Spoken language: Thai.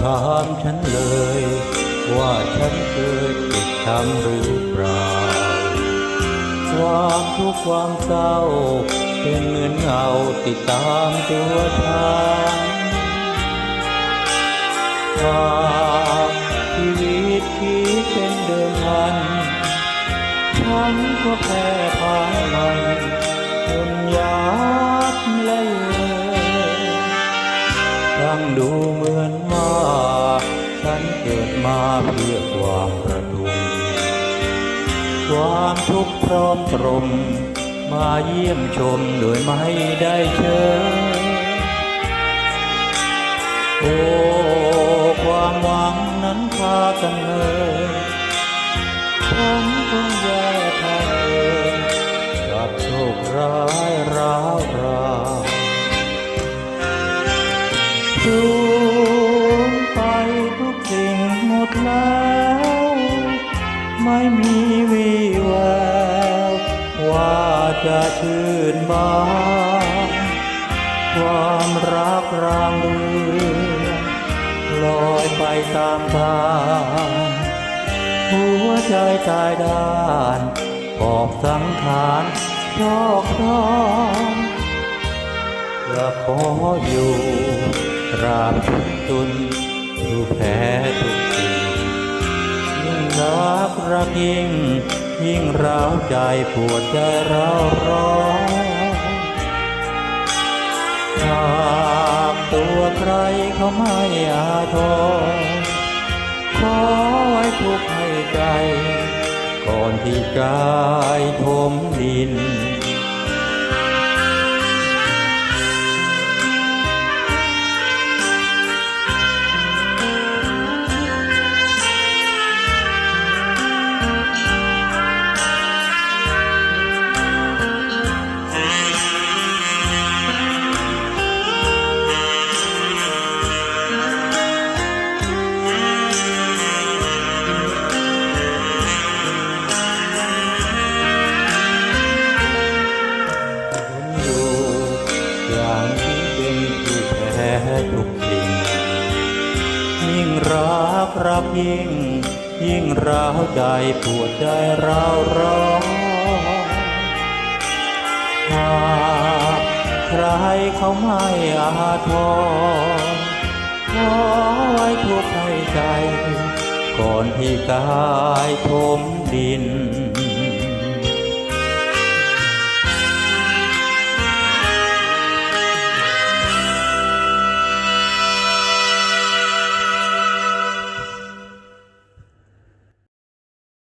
ถามฉันเลย ว่าฉันเคยเจ็บช้ำหรือเปล่า ความทุกข์ความเศร้า เป็นเหมือนเงาติดตามตัวฉันวามชีวิตที่เป็นเดิมพัน ฉันก็แพ้ ดูเหมือนว่าฉันเกิดมาเพื่อความประทุมความทุกข์พร้อมตรม มาเยี่ยมชมโดยไม่ได้เชิญโอ้ความหวังนั้นพากันเลย หมดแล้วไม่มีวีแวว ว่าจะชื่นบานความรักรางเรือลอยไปตามทางหัวใจตายด้านปอบสังขารชอกช้อนจะขออยู่ตราบทุกตุนดูแพ้ทุก รักยิ่ง ยิ่งร้าวใจปวดใจร้าวร้อนหากตัวใครเขาไม่อาทรขอไว้ทุกข์ให้ใจ ก่อนที่กายทมดิน แพ้ทุกสิ่ง ยิ่งรักรักยิ่ง ยิ่งร้าวใจปวดใจร้าวร้อนหากใครเขาไม่อาทรขอไว้ทุกข์ให้ใจ ก่อนที่กายทมดิน